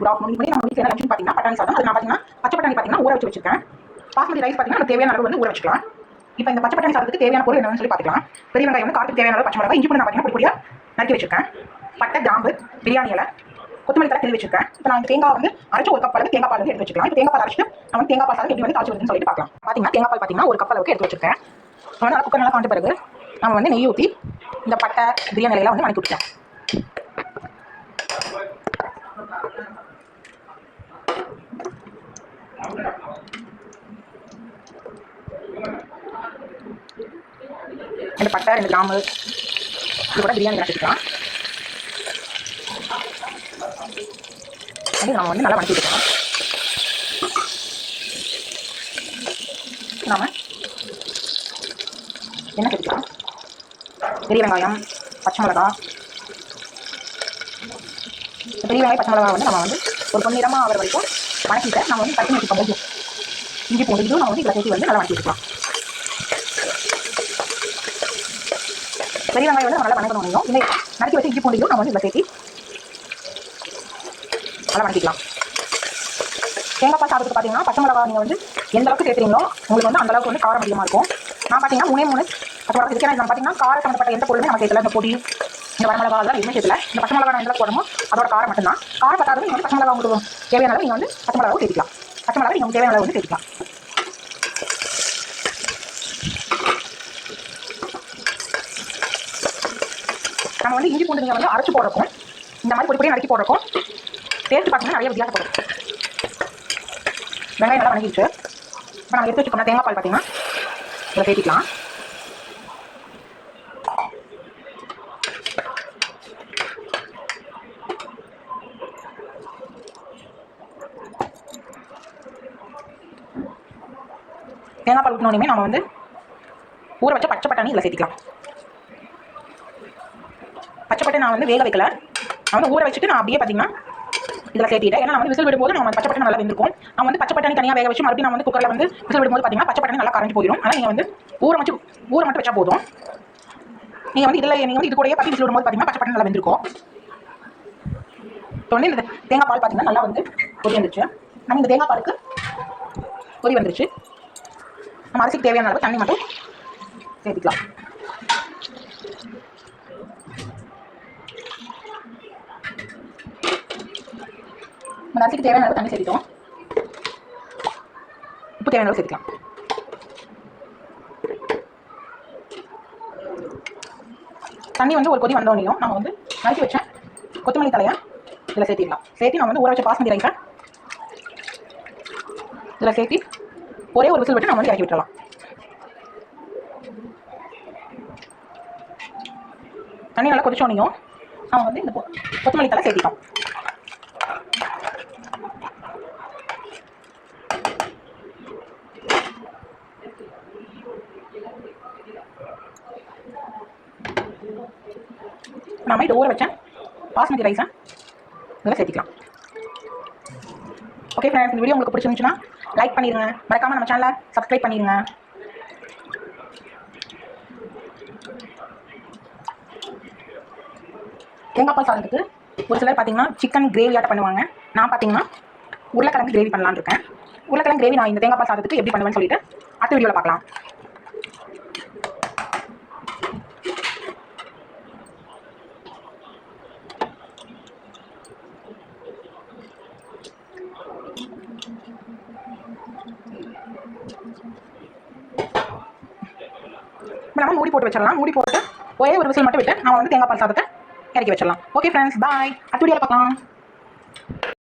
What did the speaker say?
Good afternoon பண்ணி நம்ம வீட்டில் என்ன லஞ்ச் பார்த்தீங்கன்னா பட்டாணி சாதம் அது நான் பார்த்தீங்கன்னா பச்சை பட்டாணி பார்த்தீங்கன்னா ஊற வச்சு வச்சிருக்கேன். பாஸ்மதி ரைஸ் பார்த்தீங்கன்னா நம்ம தேவையான அளவு வந்து ஊற வச்சுக்கலாம். இப்போ இந்த பச்சை பட்டாணி சாதத்துக்கு தேவையான பொருள் என்னன்னு சொல்லி பார்த்துக்கலாம். பெரிய வெங்காயம் வந்து காட்டுக்கு தேவையான அளவு பச்சை மிளகாய் இஞ்சி பூண்டு நான் பார்த்தீங்கன்னா பொடி பொடியாக நறுக்கி வச்சிருக்கேன். பட்டை கிராம்பு பிரியாணி இலை கொத்தமல்லி தலை கிள்ளி வச்சிருக்கேன். இப்போ நான் தேங்காய் வந்து அரைச்சு ஒரு கப் அளவு தேங்காய் பால் வந்து எடுத்து வச்சிருக்கேன் இப்போ தேங்காய் பால் அரைச்சிட்டு நம்ம தேங்காய் பால் சாதம் எப்படி வந்து காய்ச்சி வருதுன்னு சொல்லிட்டு பார்க்கலாம். பார்த்தீங்கன்னா தேங்காய் பால் பார்த்தீங்கன்னா ஒரு கப் அளவுக்கு எடுத்து வச்சிருக்கேன். இப்போ நல்லா குக்கர் நல்லா காண்ட பிறகு நம்ம வந்து நெய் ஊற்றி இந்த பட்டை பிரியாணி இலையெல்லாம் வந்து வணக்கி விட்டுட்டேன் பட்டை ரெண்டு கிராம்பு இது கூட பிரியாணி வச்சுக்கலாம் அது நம்ம வந்து நல்லா வணக்கி விட்டுக்கலாம் நாம் என்ன சேர்த்துக்கலாம். பெரிய வெங்காயம் பச்சை மிளகா பெரிய வெங்காயம் பச்சை மிளகா வந்து நம்ம வந்து ஒரு பொன்னிறமாக ஆகிற வரைக்கும் வணக்கிட்டு நம்ம வந்து கட்டி வச்சுக்கோங்க இஞ்சி பூண்டு இதுவும் நம்ம வந்து இதில் சேர்த்து வந்து நல்லா வணக்கி வச்சுக்கலாம் பெரிய வெங்காயம் வந்து நல்லா வணக்கணும் முடியும் இந்த நறுக்கி வச்சு இஞ்சி பூண்டையும் நம்ம வந்து இதில் சேர்த்து நல்லா வணக்கிக்கலாம். தேங்காய் பால் சாதத்துக்கு பார்த்தீங்கன்னா பச்சை மிளகா நீங்கள் வந்து எந்த அளவுக்கு சேர்த்துறீங்களோ உங்களுக்கு வந்து அந்த அளவுக்கு வந்து காரம் அதிகமாக இருக்கும். நான் பார்த்தீங்கன்னா மூணே மூணு பச்சை மிளகா இதுக்கே பார்த்தீங்கன்னா காரம் சம்மந்தப்பட்ட எந்த பொருளுமே நம்ம சேர்த்துல இந்த பொடி இந்த வரமிளகா அதெல்லாம் எதுவுமே சேர்த்துல இந்த பச்சை மிளகா எந்த அளவுக்கு போடணுமோ அதோட காரம் மட்டும்தான். காரம் பத்தாது நீங்கள் வந்து பச்சை மிளகா உங்களுக்கு தேவையான அளவு நீங்கள் வந்து பச்சை மிளகாவும் சேர்த்துக்கலாம். பச்சை மிளகா நீங்கள் தேவையான அளவு வந்து சேர்த்துக்கலாம். நம்ம வந்து இஞ்சி பூண்டு நீங்கள் வந்து அரைச்சு போடுறக்கும் இந்த மாதிரி பொடி பொடி நறுக்கி போடுறக்கும் டேஸ்ட் பார்த்தீங்கன்னா நிறைய வித்தியாசப்படும் வெங்காயம் நல்லா வணங்கிடுச்சு. இப்போ நாங்கள் எடுத்து வச்சுக்கோங்க தேங்காய் பால் பார்த்தீங்கன்னா இதில் சேர்த்திக்கலாம் தேங்காய் பால் ஊற்றினோடனே நம்ம வந்து ஊற வச்ச பச்சை பட்டாணி இதில் சேர்த்திக்கலாம். பச்சைப்பட்டை நான் வந்து வேக வைக்கல. நான் வந்து ஊற வச்சுட்டு நான் அப்படியே பார்த்தீங்கன்னா இதில் சேர்த்திட்டேன். ஏன்னா நான் வந்து விசில் விடும்போது நம்ம பச்சை பட்டை நல்லா வெந்திருக்கும். நான் வந்து பச்சை பட்டாணி தனியாக வேக வச்சு மறுபடியும் நான் வந்து குக்கரில் வந்து விசில் விடும்போது பார்த்தீங்கன்னா பச்சை பட்டாணி நல்லா கரைஞ்சி போயிடும். ஆனால் நீங்கள் வந்து ஊற வச்சு ஊற மட்டும் வச்சா போதும். நீங்கள் வந்து இதில் நீங்கள் வந்து இது கூடயே பத்தி விசில் விடும்போது பார்த்தீங்கன்னா பச்சை பட்டாணி நல்லா வெந்திருக்கும். இப்போ வந்து இந்த தேங்காய் பால் பார்த்தீங்கன்னா நல்லா வந்து கொதி வந்துருச்சு. நம்ம இந்த தேங்காய் பாலுக்கு கொதி வந்துருச்சு. நம்ம அரிசிக்கு தேவையான அளவு தண்ணி மட்டும் சேர்த்துக்கலாம். நம்ம அரிசிக்கு தேவையான அளவு தண்ணி சேர்த்துட்டோம் உப்பு தேவையான அளவு சேர்த்துக்கலாம் தண்ணி வந்து ஒரு கொதி வந்தோடனையும் நம்ம வந்து நறுக்கி வச்ச கொத்தமல்லி தலையை இதில் சேர்த்திடலாம் சேர்த்து நம்ம வந்து ஊற வச்ச பாஸ்மதி ரைஸை இதில் சேர்த்து ஒரே ஒரு விசில் விட்டு நம்ம வந்து இறக்கி விட்டுறலாம். தண்ணி நல்லா கொதிச்சோனையும் நம்ம வந்து இந்த கொத்தமல்லி தலை சேர்த்திட்டோம் நம்ம இது ஊற வச்சேன். பாஸ்மதி ரைஸை இதில் சேர்த்துக்கலாம். ஓகே ஃப்ரெண்ட்ஸ் இந்த வீடியோ உங்களுக்கு பிடிச்சிருந்துச்சுன்னா லைக் பண்ணிடுங்க மறக்காமல் நம்ம சேனலை சப்ஸ்கிரைப் பண்ணிடுங்க தேங்காய் பால் சாதத்துக்கு ஒரு சிலர் பார்த்தீங்கன்னா சிக்கன் கிரேவியாட்ட பண்ணுவாங்க. நான் பார்த்தீங்கன்னா உருளைக்கிழங்கு கிரேவி பண்ணலான்னு இருக்கேன். உருளைக்கிழங்கு கிரேவி நான் இந்த தேங்காய் பால் சாதத்துக்கு எப்படி பண்ணுவேன்னு சொல்லிட்டு அடுத்த வீடியோவில் பார்க்கலாம். இப்போ நம்ம மூடி போட்டு வச்சிடலாம். மூடி போட்டு ஒரே ஒரு விசில் மட்டும் விட்டு நான் வந்து தேங்காய் பால் சாதத்தை இறக்கி வச்சிடலாம். ஓகே ஃப்ரெண்ட்ஸ் பாய் அடுத்த வீடியோவில் பார்க்கலாம்.